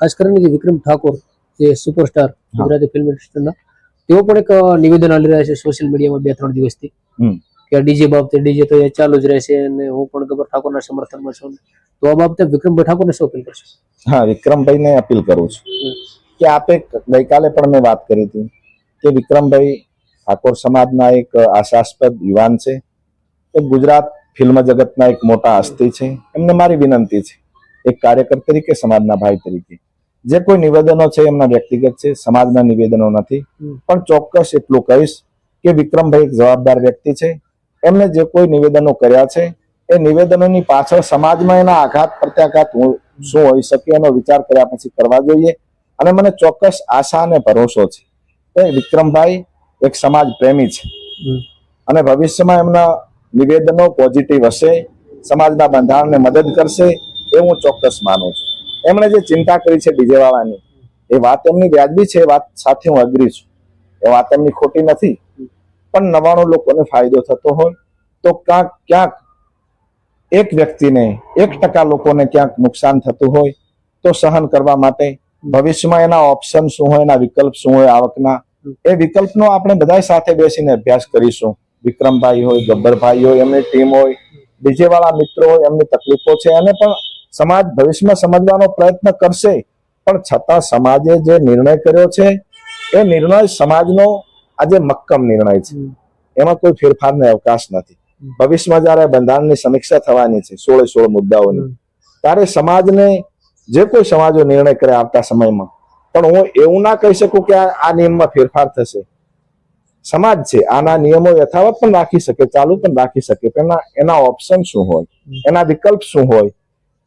ખાસ કરીને જે વિક્રમ ઠાકોર જે સુપરસ્ટાર ગુજરાતી ફિલ્મ ઇન્ડસ્ટ્રીના તેઓ પણ એક નિવેદન આપી રહ્યા છે સોશિયલ મીડિયામાં બે ત્રણ દિવસથી. કે ડીજે બાબતે ડીજે તો એ ચાલુ જ રહેશે અને હું પણ ગબર ઠાકોરના સમર્થનમાં છું તો આ બાબતે વિક્રમભાઈ ઠાકોરને શું અપીલ કરશો? હા વિક્રમભાઈને અપીલ કરું છું. કે આપે ગઈકાલે પણ મેં વાત કરી હતી કે વિક્રમભાઈ ઠાકોર સમાજના એક આશાસ્પદ યુવાન છે. એ ગુજરાત ફિલ્મ જગતના એક મોટા હસ્તી છે. એમને મારી વિનંતી છે. એક કાર્યકર તરીકે સમાજના ભાઈ તરીકે. જે કોઈ નિવેદનો છે એમના વ્યક્તિગત છે સમાજના નિવેદનો નથી. પણ ચોક્કસ એટલું કહીશ કે વિક્રમભાઈ એક જવાબદાર વ્યક્તિ છે. એમને જે કોઈ નિવેદનો કર્યા છે એ નિવેદનોની પાછળ સમાજમાં એના આઘાત પ્રત્યાઘાત શું હોઈ શકે એનો વિચાર કર્યા પછી કરવા જોઈએ. અને મને ચોક્કસ આશા અને ભરોસો છે કે વિક્રમભાઈ એક સમાજ પ્રેમી છે. અને ભવિષ્યમાં એમના નિવેદનો પોઝિટિવ હશે સમાજના બંધારણને મદદ કરશે એ હું ચોક્કસ માનું છું. એમણે જે ચિંતા કરી છે ડીજેવાળાની એ વાત એમની વ્યાજબી છે, એ વાત સાથે હું અગ્રી છું. એ વાત એમની ખોટી નથી. પણ નવાણું લોકોને ફાયદો થતો હોય તો ક્યાંક ક્યાંક એક વ્યક્તિને એક ટકા લોકોને ક્યાંક નુકસાન થતું હોય તો સહન કરવા માટે ભવિષ્યમાં એના ઓપ્શન શું હોય, એના વિકલ્પ શું હોય આવકના, એ વિકલ્પનો આપણે બધા સાથે બેસીને અભ્યાસ કરીશું. વિક્રમભાઈ હોય, ગબ્બરભાઈ હોય, એમની ટીમ હોય બીજેવાળા મિત્રો હોય, એમની તકલીફો છે. અને પણ સમાજ ભવિષ્યમાં સમજવાનો પ્રયત્ન કરશે. પણ છતાં સમાજે જે નિર્ણય કર્યો છે એ નિર્ણય સમાજનો આજે મક્કમ નિર્ણય છે. એમાં કોઈ ફેરફારને અવકાશ નથી. ભવિષ્યમાં જ્યારે બંધારણની સમીક્ષા થવાની છે સોળે સોળ મુદ્દાઓની ત્યારે સમાજને જે કોઈ સમાજો નિર્ણય કરે આવતા સમયમાં પણ હું એવું ના કહી શકું કે આ નિયમમાં ફેરફાર થશે. સમાજ છે આના નિયમો યથાવત પણ રાખી શકે ચાલુ પણ રાખી શકે એના એના ઓપ્શન શું હોય? એના વિકલ્પ શું હોય?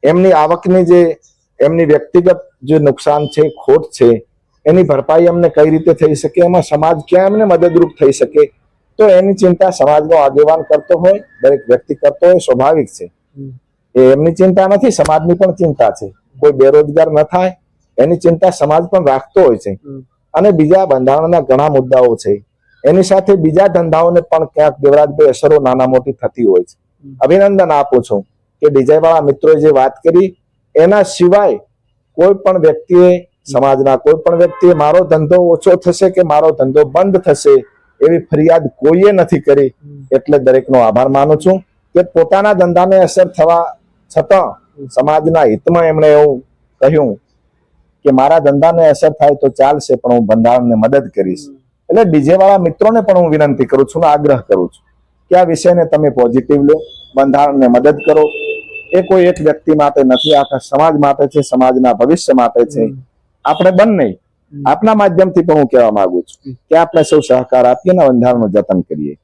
એમની આવકની જે એમની વ્યક્તિગત જે નુકસાન છે ખોટ છે એની ભરપાઈ એમને કઈ રીતે થઈ શકે એમાં સમાજ ક્યાં એમને મદદરૂપ થઈ શકે તો એની ચિંતા સમાજનો આગેવાન કરતો હોય દરેક વ્યક્તિ કરતો હોય સ્વાભાવિક છે. એ એમની ચિંતા નથી સમાજની પણ ચિંતા છે. કોઈ બેરોજગાર ન થાય એની ચિંતા સમાજ પણ રાખતો હોય છે. અને બીજા બંધારણના ઘણા મુદ્દાઓ છે. એની સાથે બીજા ધંધાઓને પણ ક્યાંક દેવરાજભાઈ અસરો નાના મોટી થતી હોય છે. અભિનંદન આપું છું. કે ડીજે વાળા મિત્રોએ જે વાત કરી, એના સિવાય કોઈ પણ વ્યક્તિએ, સમાજના કોઈ પણ વ્યક્તિએ મારો ધંધો ઓછો થશે કે મારો ધંધો બંધ થશે એવી ફરિયાદ કોઈએ નથી કરી, એટલે દરેકનો આભાર માનું છું કે પોતાના ધંધાને અસર થવા છતાં સમાજના હિતમાં એમણે એવું કહ્યું કે મારા ધંધાને અસર થાય તો ચાલશે, પણ હું બંધારણને મદદ કરીશ. એટલે ડીજે વાળા મિત્રોને પણ હું વિનંતી કરું છું આગ્રહ કરું છું કે આ વિષયને તમે પોઝિટિવ લો, બંધારણને મદદ કરો એ કોઈ એક વ્યક્તિ માટે નથી આખા સમાજ માટે છે સમાજના ભવિષ્ય માટે છે. આપણે બંને આપના માધ્યમથી પણ હું કહેવા માંગુ છું કે આપણે સૌ સહકાર આપીએ અને બંધારણનું જતન કરીએ.